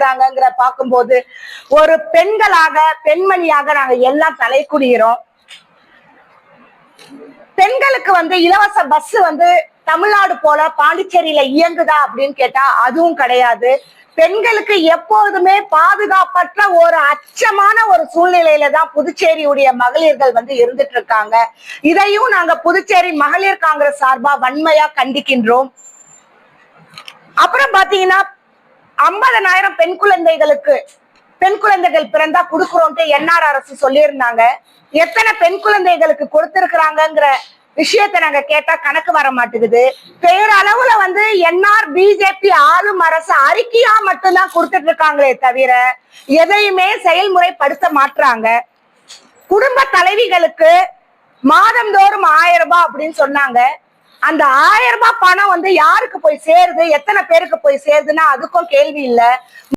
இருக்கிறாங்கங்கிற பார்க்கும்போது ஒரு பெண்களாக பெண்மணியாக நாங்க எல்லாம் தலை குடிகிறோம் பெண்களுக்கு வந்து இலவச பஸ் வந்து தமிழ்நாடு போல பாண்டிச்சேரியில இயங்குதா அப்படின்னு கேட்டா அதுவும் கிடையாது. பெண்களுக்கு எப்போதுமே பாதுகாப்பற்ற ஒரு அச்சமான ஒரு சூழ்நிலையில தான் புதுச்சேரியுடைய மகளிர்கள் வந்து இருந்துட்டு இருக்காங்க. இதையும் நாங்க புதுச்சேரி மகளிர் காங்கிரஸ் சார்பா வன்மையா கண்டிக்கின்றோம். அப்புறம் பாத்தீங்கன்னா ஐம்பதனாயிரம் பெண் குழந்தைகளுக்கு பெண் குழந்தைகள் பிறந்தா கொடுக்குறோம்ட்டு என்ஆர் அரசு சொல்லியிருந்தாங்க. எத்தனை பெண் குழந்தைகளுக்கு கொடுத்திருக்கிறாங்கிற விஷயத்தை நாங்க கேட்டா கணக்கு வர மாட்டேங்குது பேரளவுல வந்து என்ஆர் பிஜேபி ஆளும் அரசு அறிக்கையா மட்டும்தான் கொடுத்துட்டு இருக்காங்களே தவிர எதையுமே செயல்முறைப்படுத்த மாட்டாங்க குடும்ப தலைவிகளுக்கு மாதந்தோறும் ஆயிரம் ரூபாய் அப்படின்னு சொன்னாங்க. அந்த ஆயிரம் ரூபாய் பணம் வந்து யாருக்கு போய் சேருது? எத்தனை பேருக்கு போய் சேருதுன்னா அதுக்கும் கேள்வி இல்ல.